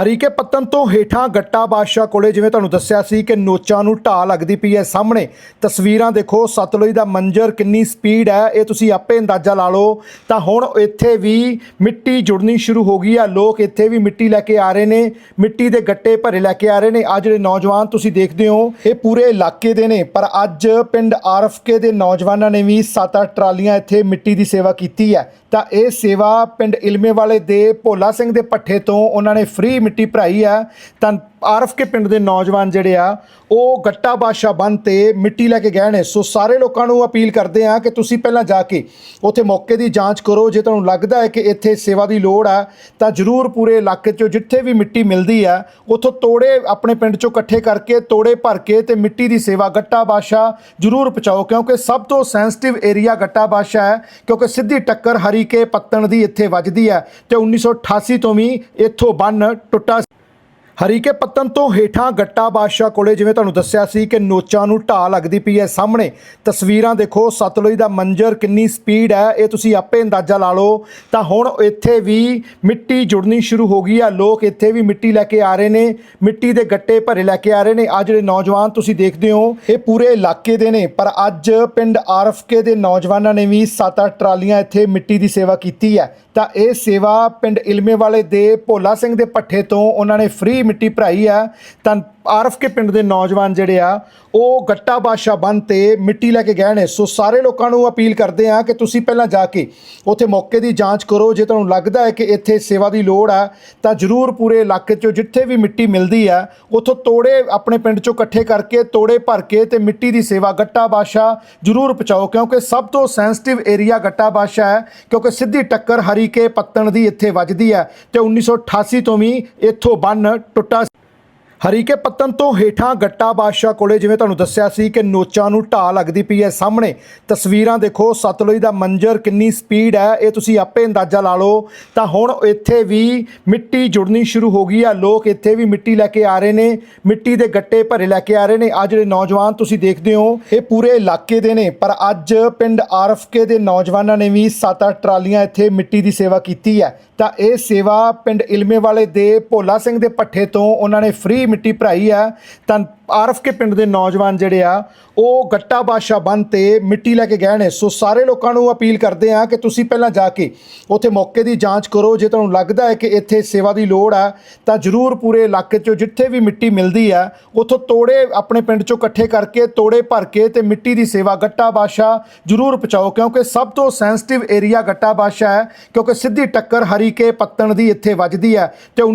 ਹਰੀਕੇ ਪੱਤਨ ਤੋਂ ਹੇਠਾਂ ਗੱਟਾ ਬਾਦਸ਼ਾਹ ਕੋਲੇ, ਜਿਵੇਂ ਤੁਹਾਨੂੰ ਦੱਸਿਆ ਸੀ ਕਿ ਨੋਚਾਂ ਨੂੰ ਢਾਹ ਲੱਗਦੀ ਪਈ ਹੈ ਸਾਹਮਣੇ। ਤਸਵੀਰਾਂ ਦੇਖੋ, ਸਤਲੁਜ ਦਾ ਮੰਜ਼ਰ ਕਿੰਨੀ ਸਪੀਡ ਹੈ, ਇਹ ਤੁਸੀਂ ਆਪੇ ਅੰਦਾਜ਼ਾ ਲਾ ਲਓ। ਤਾਂ ਹੁਣ ਇੱਥੇ ਵੀ ਮਿੱਟੀ ਜੁੜਨੀ ਸ਼ੁਰੂ ਹੋ ਗਈ ਆ ਲੋਕ ਇੱਥੇ ਵੀ ਮਿੱਟੀ ਲੈ ਕੇ ਆ ਰਹੇ ਨੇ, ਮਿੱਟੀ ਦੇ ਗੱਟੇ ਭਰੇ ਲੈ ਕੇ ਆ ਰਹੇ ਨੇ। ਆ ਜਿਹੜੇ ਨੌਜਵਾਨ ਤੁਸੀਂ ਦੇਖਦੇ ਹੋ, ਇਹ ਪੂਰੇ ਇਲਾਕੇ ਦੇ ਨੇ। ਪਰ ਅੱਜ ਪਿੰਡ ਆਰਫਕੇ ਦੇ ਨੌਜਵਾਨਾਂ ਨੇ ਵੀ 7-8 ਟਰਾਲੀਆਂ ਇੱਥੇ ਮਿੱਟੀ ਦੀ ਸੇਵਾ ਕੀਤੀ ਹੈ। ਤਾਂ ਇਹ ਸੇਵਾ ਪਿੰਡ ਇਲਮੇ ਵਾਲੇ ਦੇ ਭੋਲਾ ਸਿੰਘ ਦੇ ਪੱਠੇ ਤੋਂ ਉਹਨਾਂ ਨੇ ਫ੍ਰੀ ਮਿੱਟੀ ਭਰਾਈ ਆ ਤਾਂ ਆਰਫ ਕੇ ਪਿੰਡ ਦੇ ਨੌਜਵਾਨ ਜਿਹੜੇ ਆ, ਉਹ ਗੱਟਾ ਬਾਦਸ਼ਾਹ ਬੰਨ ਤੇ ਮਿੱਟੀ ਲੈ ਕੇ ਗਏ ਨੇ। ਸੋ ਸਾਰੇ ਲੋਕਾਂ ਨੂੰ ਅਪੀਲ ਕਰਦੇ ਆ ਕਿ ਤੁਸੀਂ ਪਹਿਲਾਂ ਜਾ ਕੇ ਉੱਥੇ ਮੌਕੇ ਦੀ ਜਾਂਚ ਕਰੋ। ਜੇ ਤੁਹਾਨੂੰ ਲੱਗਦਾ ਹੈ ਕਿ ਇੱਥੇ ਸੇਵਾ ਦੀ ਲੋੜ ਆ, ਤਾਂ ਜ਼ਰੂਰ ਪੂਰੇ ਇਲਾਕੇ 'ਚੋਂ ਜਿੱਥੇ ਵੀ ਮਿੱਟੀ ਮਿਲਦੀ ਆ, ਉੱਥੋਂ ਤੋੜੇ ਆਪਣੇ ਪਿੰਡ 'ਚੋਂ ਇਕੱਠੇ ਕਰਕੇ, ਤੋੜੇ ਭਰ ਕੇ ਤੇ ਮਿੱਟੀ ਦੀ ਸੇਵਾ ਗੱਟਾ ਬਾਦਸ਼ਾਹ ਜ਼ਰੂਰ ਪਹੁੰਚਾਓ। ਕਿਉਂਕਿ ਸਭ ਤੋਂ ਸੈਂਸਿਟਿਵ ਏਰੀਆ ਗੱਟਾ ਬਾਦਸ਼ਾਹ ਹੈ, ਕਿਉਂਕਿ ਸਿੱਧੀ ਟੱਕਰ ਹਰੀਕੇ ਪੱਤਣ ਦੀ ਇੱਥੇ ਵੱਜਦੀ ਹੈ ਤੇ 1988 ਤੋਂ ਵੀ ਇੱਥੋਂ ਬੰਨ ਟੁੱਟਾ ਹਰੀਕੇ ਪੱਤਨ ਤੋਂ ਹੇਠਾਂ ਗੱਟਾ ਬਾਦਸ਼ਾਹ ਕੋਲੇ, ਜਿਵੇਂ ਤੁਹਾਨੂੰ ਦੱਸਿਆ ਸੀ ਕਿ ਨੋਚਾਂ ਨੂੰ ਢਾਹ ਲੱਗਦੀ ਪਈ ਹੈ ਸਾਹਮਣੇ। ਤਸਵੀਰਾਂ ਦੇਖੋ, ਸਤਲੁਜ ਦਾ ਮੰਜ਼ਰ ਕਿੰਨੀ ਸਪੀਡ ਹੈ, ਇਹ ਤੁਸੀਂ ਆਪੇ ਅੰਦਾਜ਼ਾ ਲਾ ਲਓ। ਤਾਂ ਹੁਣ ਇੱਥੇ ਵੀ ਮਿੱਟੀ ਜੁੜਨੀ ਸ਼ੁਰੂ ਹੋ ਗਈ ਆ ਲੋਕ ਇੱਥੇ ਵੀ ਮਿੱਟੀ ਲੈ ਕੇ ਆ ਰਹੇ ਨੇ, ਮਿੱਟੀ ਦੇ ਗੱਟੇ ਭਰੇ ਲੈ ਕੇ ਆ ਰਹੇ ਨੇ। ਆ ਜਿਹੜੇ ਨੌਜਵਾਨ ਤੁਸੀਂ ਦੇਖਦੇ ਹੋ, ਇਹ ਪੂਰੇ ਇਲਾਕੇ ਦੇ ਨੇ। ਪਰ ਅੱਜ ਪਿੰਡ ਆਰਫਕੇ ਦੇ ਨੌਜਵਾਨਾਂ ਨੇ ਵੀ 7-8 ਟਰਾਲੀਆਂ ਇੱਥੇ ਮਿੱਟੀ ਦੀ ਸੇਵਾ ਕੀਤੀ ਹੈ। ਤਾਂ ਇਹ ਸੇਵਾ ਪਿੰਡ ਇਲਮੇ ਵਾਲੇ ਦੇ ਭੋਲਾ ਸਿੰਘ ਦੇ ਪੱਠੇ ਤੋਂ ਉਹਨਾਂ ਨੇ ਫ੍ਰੀ ਮਿੱਟੀ ਭਰਾਈ ਆ ਤਾਂ ਆਰਫ ਕੇ ਪਿੰਡ ਦੇ ਨੌਜਵਾਨ ਜਿਹੜੇ ਆ, ਉਹ ਗੱਟਾ ਬਾਦਸ਼ਾਹ ਬੰਨ ਤੇ ਮਿੱਟੀ ਲੈ ਕੇ ਗਏ ਨੇ। ਸੋ ਸਾਰੇ ਲੋਕਾਂ ਨੂੰ ਅਪੀਲ ਕਰਦੇ ਆ ਕਿ ਤੁਸੀਂ ਪਹਿਲਾਂ ਜਾ ਕੇ ਉੱਥੇ ਮੌਕੇ ਦੀ ਜਾਂਚ ਕਰੋ। ਜੇ ਤੁਹਾਨੂੰ ਲੱਗਦਾ ਹੈ ਕਿ ਇੱਥੇ ਸੇਵਾ ਦੀ ਲੋੜ ਆ, ਤਾਂ ਜ਼ਰੂਰ ਪੂਰੇ ਇਲਾਕੇ 'ਚੋਂ ਜਿੱਥੇ ਵੀ ਮਿੱਟੀ ਮਿਲਦੀ ਆ, ਉੱਥੋਂ ਤੋੜੇ ਆਪਣੇ ਪਿੰਡ 'ਚੋਂ ਇਕੱਠੇ ਕਰਕੇ ਤੋੜੇ ਭਰ ਕੇ ਤੇ ਮਿੱਟੀ ਦੀ ਸੇਵਾ ਗੱਟਾ ਬਾਦਸ਼ਾਹ ਜ਼ਰੂਰ ਪਹੁੰਚਾਓ। ਕਿਉਂਕਿ ਸਭ ਤੋਂ ਸੈਂਸਿਟਿਵ ਏਰੀਆ ਗੱਟਾ ਬਾਦਸ਼ਾਹ ਹੈ, ਕਿਉਂਕਿ ਸਿੱਧੀ ਟੱਕਰ ਹਰੀਕੇ ਪੱਤਣ ਦੀ ਇੱਥੇ ਵੱਜਦੀ ਹੈ ਤੇ 1988 ਤੋਂ ਵੀ ਇੱਥੋਂ ਬੰਨ ਟੁੱਟਾ ਹਰੀਕੇ ਪੱਤਨ ਤੋਂ ਹੇਠਾਂ ਗੱਟਾ ਬਾਦਸ਼ਾਹ ਕੋਲੇ, ਜਿਵੇਂ ਤੁਹਾਨੂੰ ਦੱਸਿਆ ਸੀ ਕਿ ਨੋਚਾਂ ਨੂੰ ਢਾਹ ਲੱਗਦੀ ਪਈ ਹੈ ਸਾਹਮਣੇ। ਤਸਵੀਰਾਂ ਦੇਖੋ, ਸਤਲੁਜ ਦਾ ਮੰਜ਼ਰ ਕਿੰਨੀ ਸਪੀਡ ਹੈ, ਇਹ ਤੁਸੀਂ ਆਪੇ ਅੰਦਾਜ਼ਾ ਲਾ ਲਓ। ਤਾਂ ਹੁਣ ਇੱਥੇ ਵੀ ਮਿੱਟੀ ਜੁੜਨੀ ਸ਼ੁਰੂ ਹੋ ਗਈ ਆ। ਲੋਕ ਇੱਥੇ ਵੀ ਮਿੱਟੀ ਲੈ ਕੇ ਆ ਰਹੇ ਨੇ, ਮਿੱਟੀ ਦੇ ਗੱਟੇ ਭਰੇ ਲੈ ਕੇ ਆ ਰਹੇ ਨੇ। ਆ ਜਿਹੜੇ ਨੌਜਵਾਨ ਤੁਸੀਂ ਦੇਖਦੇ ਹੋ, ਇਹ ਪੂਰੇ ਇਲਾਕੇ ਦੇ ਨੇ। ਪਰ ਅੱਜ ਪਿੰਡ ਆਰਫਕੇ ਦੇ ਨੌਜਵਾਨਾਂ ਨੇ ਵੀ 7-8 ਟਰਾਲੀਆਂ ਇੱਥੇ ਮਿੱਟੀ ਦੀ ਸੇਵਾ ਕੀਤੀ ਹੈ। ਤਾਂ ਇਹ ਸੇਵਾ ਪਿੰਡ ਇਲਮੇ ਵਾਲੇ ਦੇ ਭੋਲਾ ਸਿੰਘ ਦੇ ਪੱਠੇ ਤੋਂ ਉਹਨਾਂ ਨੇ ਫ੍ਰੀ ਮਿੱਟੀ ਭਰਾਈ ਆ, ਤਾਂ ਆਰਫ ਕੇ ਪਿੰਡ ਦੇ ਨੌਜਵਾਨ ਜਿਹੜੇ ਆ, ਉਹ ਗੱਟਾ ਬਾਦਸ਼ਾਹ ਬੰਨ ਤੇ ਮਿੱਟੀ ਲੈ ਕੇ ਗਏ ਨੇ। ਸੋ ਸਾਰੇ ਲੋਕਾਂ ਨੂੰ ਅਪੀਲ ਕਰਦੇ ਆ ਕਿ ਤੁਸੀਂ ਪਹਿਲਾਂ ਜਾ ਕੇ ਉੱਥੇ ਮੌਕੇ ਦੀ ਜਾਂਚ ਕਰੋ। ਜੇ ਤੁਹਾਨੂੰ ਲੱਗਦਾ ਹੈ ਕਿ ਇੱਥੇ ਸੇਵਾ ਦੀ ਲੋੜ ਆ, ਤਾਂ ਜ਼ਰੂਰ ਪੂਰੇ ਇਲਾਕੇ 'ਚੋਂ ਜਿੱਥੇ ਵੀ ਮਿੱਟੀ ਮਿਲਦੀ ਆ, ਉੱਥੋਂ ਤੋੜੇ ਆਪਣੇ ਪਿੰਡ 'ਚੋਂ ਇਕੱਠੇ ਕਰਕੇ, ਤੋੜੇ ਭਰ ਕੇ ਤੇ ਮਿੱਟੀ ਦੀ ਸੇਵਾ ਗੱਟਾ ਬਾਦਸ਼ਾਹ ਜ਼ਰੂਰ ਪਹੁੰਚਾਓ, ਕਿਉਂਕਿ ਸਭ ਤੋਂ ਸੈਂਸਿਟਿਵ ਏਰੀਆ ਗੱਟਾ ਬਾਦਸ਼ਾਹ ਹੈ, ਕਿਉਂਕਿ ਸਿੱਧੀ ਟੱਕਰ ਹਰੀਕੇ ਪੱਤਣ ਦੀ ਇੱਥੇ ਵੱਜਦੀ ਹੈ ਤੇ 19